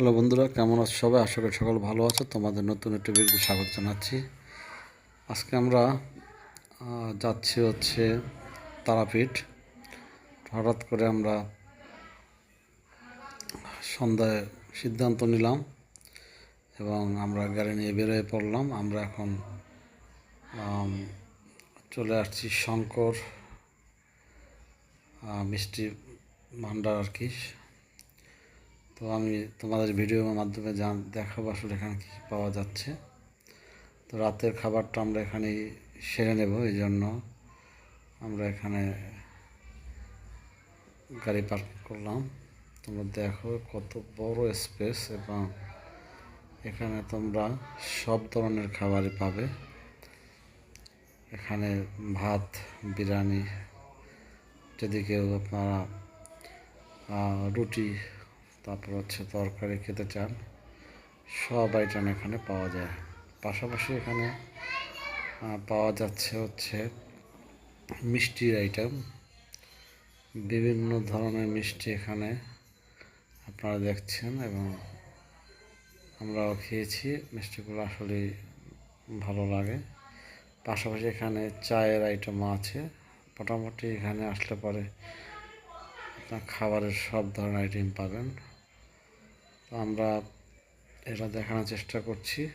Hello বন্ধুরা, কেমন আছো সবাই? আশা করি সকল ভালো আছো। তোমাদের নতুন একটি ভিডিওতে স্বাগত জানাচ্ছি। আজকে আমরা যাচ্ছি হচ্ছে তারাপীঠ। হঠাৎ করে আমরা সন্ধ্যায় সিদ্ধান্ত নিলাম এবং আমরা গাড়ি নিয়ে বেরোয় পড়লাম। আমরা এখন চলে আসছি শঙ্কর মিষ্টি ভাণ্ডার আর কি। তো আমি তোমাদের ভিডিওর মাধ্যমে জান, দেখাবো আসলে এখানে কী পাওয়া যাচ্ছে। তো রাতের খাবারটা আমরা এখানেই সেরে নেব, এই জন্য আমরা এখানে গাড়ি পার্ক করলাম। তোমরা দেখো কত বড় স্পেস এবং এখানে তোমরা সব ধরনের খাবারই পাবে। এখানে ভাত, বিরিয়ানি, যদি কেউ আপনারা রুটি তারপর হচ্ছে তরকারি খেতে চান, সব আইটেম এখানে পাওয়া যায়। পাশাপাশি এখানে পাওয়া যাচ্ছে হচ্ছে মিষ্টির আইটেম বিভিন্ন ধরনের মিষ্টি এখানে আপনারা দেখছেন এবং আমরাও খেয়েছি, মিষ্টিগুলো আসলে ভালো লাগে। পাশাপাশি এখানে চায়ের আইটেমও আছে। মোটামুটি এখানে আসলে পরে আপনার খাবারের সব ধরনের আইটেম পাবেন। তো আমরা এটা দেখানোর চেষ্টা করছি।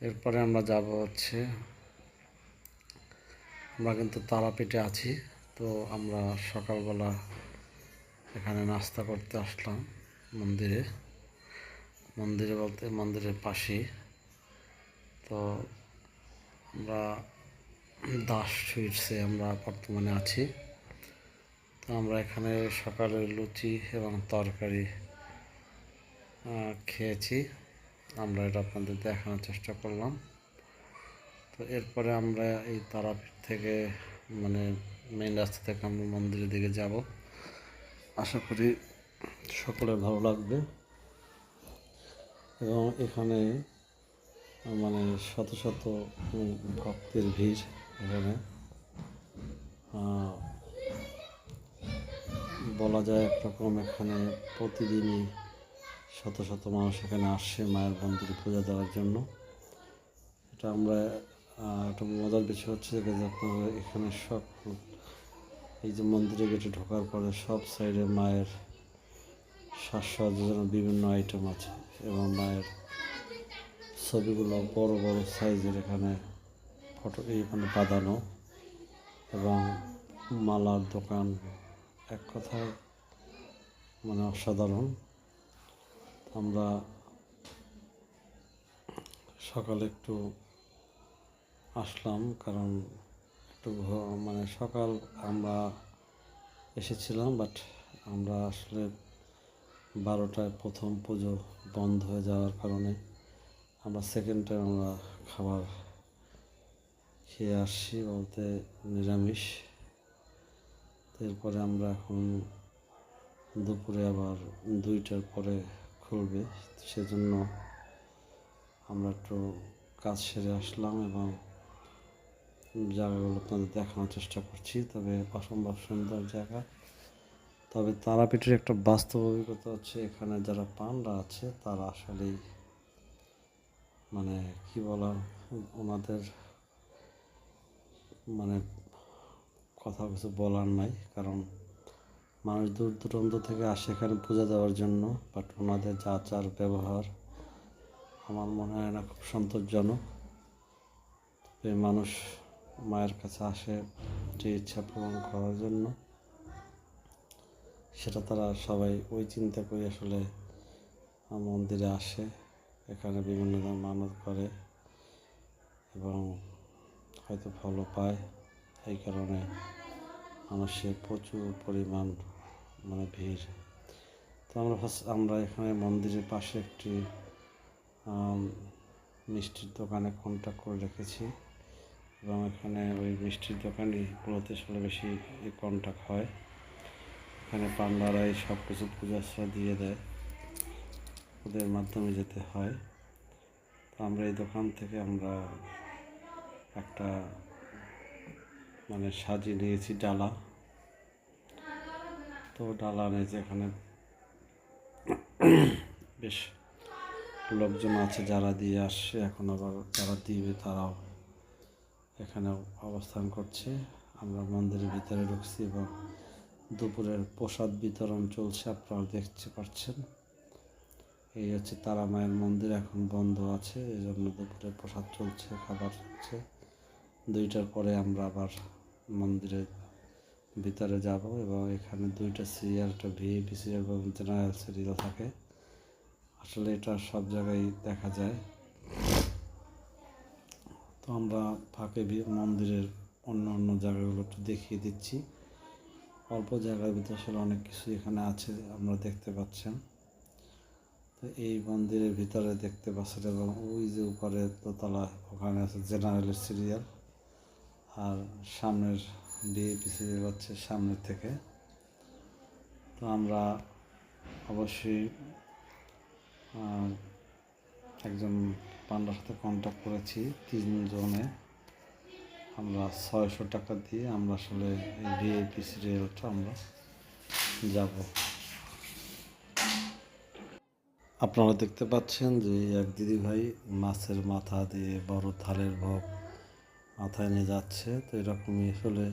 এরপরে আমরা যাব হচ্ছে, আমরা কিন্তু তারাপীঠে আছি, তো আমরা সকালবেলা এখানে নাস্তা করতে আসলাম মন্দিরে। মন্দিরে বলতে মন্দিরের পাশেই। তো আমরা দাস সুইটসে আমরা বর্তমানে আছি। তো আমরা এখানে সকালে লুচি এবং তরকারি খেয়েছি। আমরা এটা আপনাদের দেখানোর চেষ্টা করলাম। তো এরপরে আমরা এই তারাপীঠ থেকে মানে মেন রাস্তা থেকে আমরা মন্দিরের দিকে যাব। আশা করি সকলের ভালো লাগবে। এবং এখানে মানে শত শত ভক্তের ভিড় এখানে। বলা যায় একরকম এখানে প্রতিদিনই শত শত মানুষ এখানে আসছে মায়ের মন্দিরে পূজা দেওয়ার জন্য। এটা আমরা একটা মজার বিষয় হচ্ছে যে আপনারা এখানে সব এই যে মন্দিরে গেটে ঢোকার পরে সব সাইডে মায়ের সাজসজ্জার বিভিন্ন আইটেম আছে এবং মায়ের ছবিগুলো বড় বড় সাইজের এখানে ফটো এখানে বাঁধানো এবং মালার দোকান। এক কথায় মানে অসাধারণ। আমরা সকালে একটু আসলাম, কারণ একটু মানে সকাল আমরা এসেছিলাম বাট আমরা আসলে বারোটায় প্রথম পুজো বন্ধ হয়ে যাওয়ার কারণে আমরা সেকেন্ড টাইম আমরা খাবার খেয়ে আসছি বলতে নিরামিষ। এরপরে আমরা এখন দুপুরে আবার দুইটার পরে খুলবে সেজন্য আমরা একটু কাজ সেরে আসলাম এবং জায়গাগুলো আপনাদের দেখানোর চেষ্টা করছি। তবে অসম্ভব সুন্দর জায়গা। তবে তারাপীঠের একটা বাস্তব অভিজ্ঞতা হচ্ছে, এখানে যারা পান্ডা আছে, তারা আসলেই মানে কি বলা, ওনাদের মানে কথা কিছু বলার নাই। কারণ মানুষ দূর দূরান্ত থেকে আসে এখানে পূজা দেওয়ার জন্য বাট ওনাদের যা আচার ব্যবহার আমার মনে হয় না খুব সন্তোষজনক। তবে মানুষ মায়ের কাছে আসে, যে ইচ্ছা পূরণ করার জন্য। সেটা তারা সবাই ওই চিন্তা করে আসলে মন্দিরে আসে, এখানে বিভিন্ন ধরনের মানত করে এবং হয়তো ফলও পায়। এই কারণে মানুষের প্রচুর পরিমাণ মানে ভিড়। তো আমরা আমরা এখানে মন্দিরের পাশে একটি মিষ্টির দোকানে কন্ট্যাক্ট করে রেখেছি। এবং এখানে ওই মিষ্টির দোকানগুলোতে আসলে বেশি কন্ট্যাক্ট হয়। এখানে পান্ডারাই সব কিছু পূজা আশ্রা দিয়ে দেয়। ওদের মাধ্যমে যেতে হয়। তো আমরা এই দোকান থেকে আমরা একটা মানে সাজিয়ে নিয়েছি ডালা। তো ডালা নিয়েছি এখানে। বেশ লোকজন আছে যারা দিয়ে আসছে, এখন আবার যারা দিবে তারাও এখানে অবস্থান করছে। আমরা মন্দিরের ভিতরে ঢুকছি এবং দুপুরের প্রসাদ বিতরণ চলছে, আপনারা দেখতে পাচ্ছেন। এই হচ্ছে তারা মায়ের মন্দির, এখন বন্ধ আছে এই জন্য দুপুরে প্রসাদ চলছে, খাবার চলছে। দুইটার পরে আমরা আবার মন্দিরের ভিতরে যাব এবং এখানে দুইটা সিরিয়াল একটা ভিআইপি সিরিয়াল এবং জেনারেল সিরিয়াল থাকে। আসলে এটা সব জায়গায় দেখা যায়। তো আমরা ফাঁকে মন্দিরের অন্য অন্য জায়গাগুলো একটু দেখিয়ে দিচ্ছি। অল্প জায়গার ভিতরে আসলে অনেক কিছু এখানে আছে, আমরা দেখতে পাচ্ছেন। তো এই মন্দিরের ভিতরে দেখতে পাচ্ছেন এবং ওই যে উপরে দোতলা, ওখানে আছে জেনারেলের সিরিয়াল আর সামনের ডিএপি সিরিয়াল হচ্ছে সামনের থেকে। তো আমরা অবশ্যই একজন পান্ডার সাথে কন্ট্যাক্ট করেছি তিনজনে আমরা ছয়শো টাকা দিয়ে আমরা আসলে এই ভিআইপি সিরিয়ালটা আমরা যাব। আপনারা দেখতে পাচ্ছেন যে এক দিদি ভাই মাছের মাথা দিয়ে বড় থালের ভোগ মাথায় নিয়ে যাচ্ছে। তো এরকমই আসলে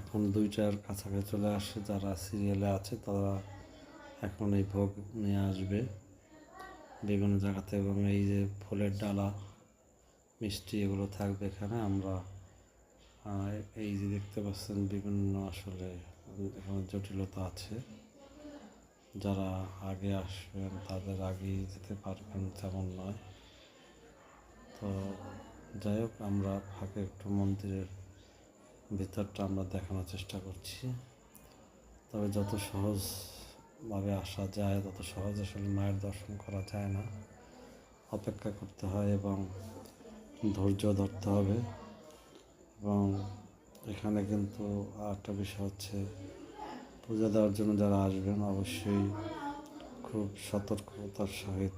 এখন দুইটার কাছাকাছি চলে আসে, যারা সিরিয়ালে আছে তারা এখন এই ভোগ নিয়ে আসবে। বিভিন্ন জায়গাতে এবং এই যে ফুলের ডালা, মিষ্টি এগুলো থাকবে এখানে। আমরা এই যে দেখতে পাচ্ছেন বিভিন্ন আসলে এখানে জটিলতা আছে। যারা আগে আসবেন তাদের আগেই যেতে পারবেন তেমন নয়। তো যাই হোক, আমরা ফাঁকে একটু মন্দিরের ভিতরটা আমরা দেখানোর চেষ্টা করছি। তবে যত সহজভাবে আসা যায়, তত সহজ আসলে মায়ের দর্শন করা যায় না। অপেক্ষা করতে হয় এবং ধৈর্য ধরতে হবে। এবং এখানে কিন্তু আরেকটা বিষয় হচ্ছে, পূজা দেওয়ার জন্য যারা আসবেন, অবশ্যই খুব সতর্কতার সহিত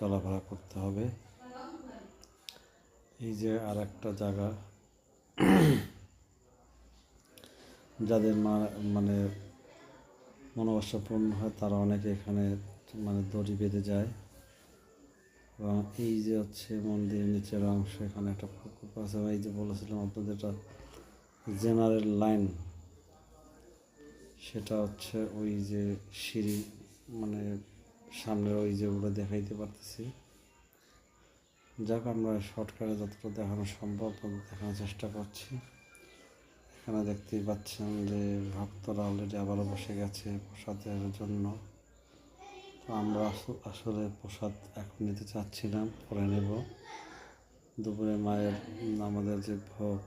চলাফেরা করতে হবে। এই যে আর একটা জায়গা। যাদের মা- মানে মনোবাসা পূর্ণ হয়, তারা অনেকে এখানে মানে দড়ি বেঁধে যায়। এবং এই যে হচ্ছে মন্দিরের নিচের অংশ, এখানে একটা পুকুর আছে। এই যে বলেছিলাম আপনাদের এটা জেনারেল লাইন, সেটা হচ্ছে ওই যে সিঁড়ি মানে সামনের ওই যে ওটা দেখাইতে পারতেছি। যাক, আমরা শর্টকাটে যতটা দেখানো সম্ভব দেখানোর চেষ্টা করছি। এখানে দেখতেই পাচ্ছেন যে ভক্তরা অলরেডি আবারও বসে গেছে প্রসাদের জন্য। তো আমরা আসলে প্রসাদ এখন নিতে চাচ্ছি না পরে নেব। দুপুরে মায়ের, আমাদের যে ভোগ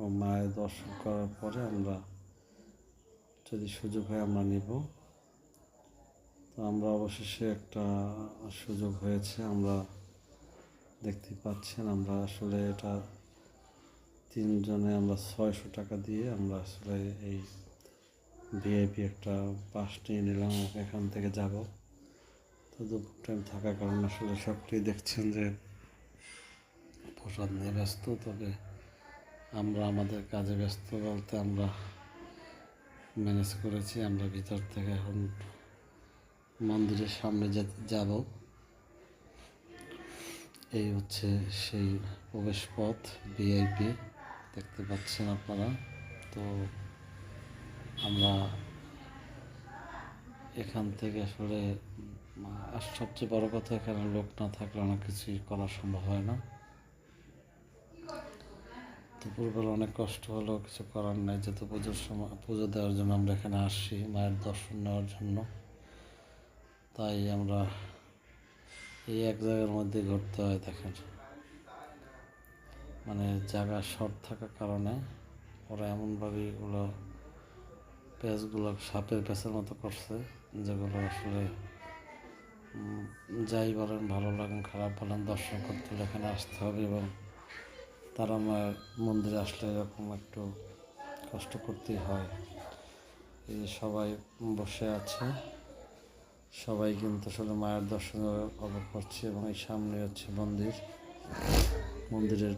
ও মায়ের দর্শন করার পরে আমরা যদি সুযোগ হয় আমরা নিব। তো আমরা অবশেষে একটা সুযোগ হয়েছে, আমরা দেখতে পাচ্ছেন, আমরা আসলে এটা তিনজনে আমরা ছয়শো টাকা দিয়ে আমরা আসলে এই ভিআইপি একটা পাস নিয়ে নিলাম, এখান থেকে যাব। তো দুপুর টাইম থাকার কারণে আসলে সবটাই দেখছেন যে প্রসাদ নিয়ে ব্যস্ত, তবে আমরা আমাদের কাজে ব্যস্ত বলতে আমরা ম্যানেজ করেছি, আমরা ভিতর থেকে এখন মন্দিরের সামনে যাব। এই হচ্ছে সেই প্রবেশ পথ ভিআইপি দেখতে পাচ্ছেন আপনারা। তো আমরা এখান থেকে আসলে সবচেয়ে বড় কথা এখানে লোক না থাকলে অনেক কিছুই করা সম্ভব হয় না। দুপুরবেলা অনেক কষ্ট হলেও কিছু করার নাই, যেহেতু পুজোর সময়, পুজো দেওয়ার জন্য আমরা এখানে আসছি মায়ের দর্শন নেওয়ার জন্য। তাই আমরা এই এক জায়গার মধ্যে ঘুরতে হয় দেখেন। মানে জায়গা শর্ট থাকার কারণে ওরা এমনভাবে এগুলো প্যাচগুলো সাপের প্যাচের মতো করছে, যেগুলো আসলে যাই বলেন ভালো লাগেন খারাপ বলেন, দর্শন করতে এখানে আসতে হবে এবং তারা মায়ের মন্দিরে আসলে এরকম একটু কষ্ট করতেই হয়। এই সবাই বসে আছে। সবাই কিন্তু আসলে মায়ের দর্শন অবাক করছে এবং এই সামনে হচ্ছে মন্দির। মন্দিরের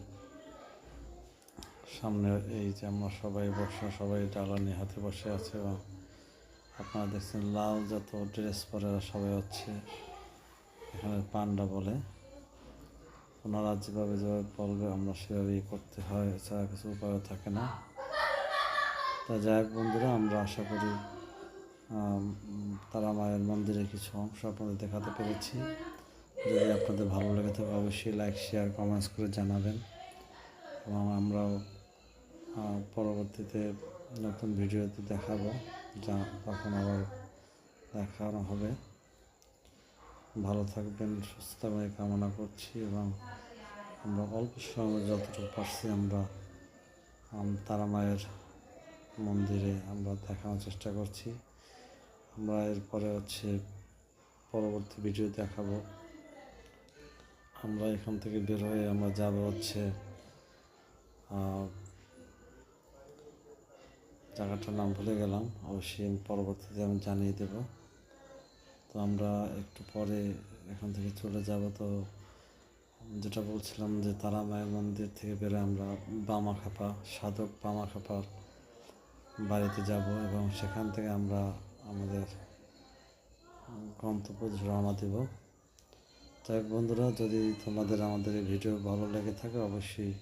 সামনে এই যে আমরা সবাই বসে, সবাই ডালানি হাতে বসে আছে এবং আপনারা দেখছেন লাল যত ড্রেস পরে সবাই হচ্ছে, এখানে পান্ডা বলে। ওনারা যেভাবে যেভাবে বলবে, আমরা সেভাবেই করতে হয়, এছাড়া কিছু উপায়ও থাকে না। তা যাই হোক বন্ধুরা, আমরা আশা করি তারা মায়ের মন্দিরের কিছু অংশ আপনাদের দেখাতে পেরেছি। যদি আপনাদের ভালো লেগে থাকে, অবশ্যই লাইক শেয়ার কমেন্টস করে জানাবেন। এবং আমরাও পরবর্তীতে নতুন ভিডিওতে দেখাবো, যা তখন আবার দেখানো হবে। ভালো থাকবেন, সুস্থতাময় কামনা করছি এবং আমরা অল্প সময় যতটুকু পারছি আমরা তারা মায়ের মন্দিরে আমরা দেখানোর চেষ্টা করছি। আমরা এরপরে হচ্ছে পরবর্তী ভিডিও দেখাবো। আমরা এখান থেকে বের হয়ে আমরা যাব হচ্ছে জায়গাটার নাম ভুলে গেলাম, অবশ্যই আমি পরবর্তীতে আমি জানিয়ে দেব। তো আমরা একটু পরে এখান থেকে চলে যাব। তো যেটা বলছিলাম যে তারা মায়ের মন্দির থেকে বেরোয় আমরা বামাখাপা সাধক বামাখাপার বাড়িতে যাব এবং সেখান থেকে আমরা আমাদের গন্তব্য রওনা দেব। হোক বন্ধুরা, যদি তোমাদের আমাদের এই ভিডিও ভালো লেগে থাকে, অবশ্যই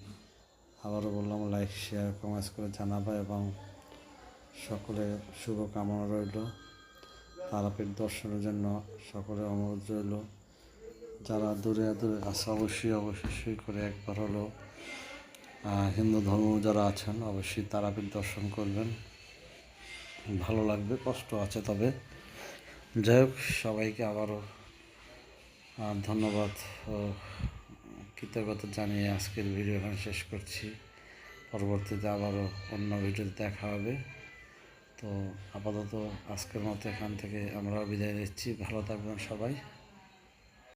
আবারও বললাম লাইক শেয়ার কমেন্টস করে জানাবা এবং সকলে শুভকামনা রইল। তারাপীঠ দর্শনের জন্য সকলে অনুরোধ রইল। যারা দূরে দূরে আছে, অবশ্যই অবশ্যই করে একবার হলো হিন্দু ধর্ম যারা আছেন, অবশ্যই তারাপীঠ দর্শন করবেন। ভালো লাগবে, কষ্ট আছে তবে। যাই হোক, সবাইকে আবারও ধন্যবাদ কৃতজ্ঞতা জানিয়ে আজকের ভিডিও এখানে শেষ করছি। পরবর্তীতে আবারও অন্য ভিডিও দেখা হবে। তো আপাতত আজকের মতো এখান থেকে আমরা বিদায় নিচ্ছি। ভালো থাকবেন সবাই।